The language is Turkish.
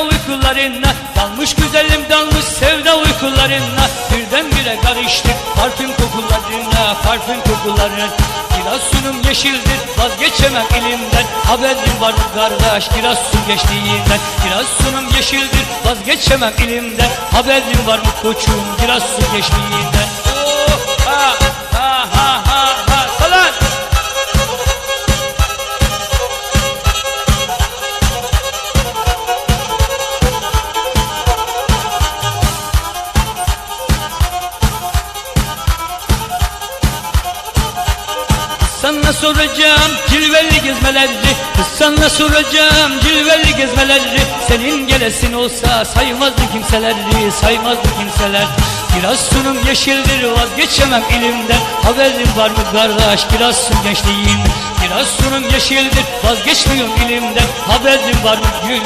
uykularına Dalmış güzelim dalmış sevda uykularına. Birdenbire karıştık parfüm kokularına Parfüm kokuların Kiraz sunum yeşildir vazgeçemem elimden. Haberin var kardeş kiraz su geçtiğinden. Kiraz sunum yeşildir vazgeçemem elimden. Haberin var mı koçum kiraz su geçtiğinden Sana soracağım cilveli gezmeleri. Sana soracağım cilveli gezmeleri. Senin gelesin olsa saymazdı kimseleri Saymazdı kimseler. Biraz sunum yeşildir vazgeçemem elimden. Haberin var mı kardeş? Biraz sun gençliğin Biraz sunum yeşildir vazgeçmiyorum elimden. Haberin var mı gülüm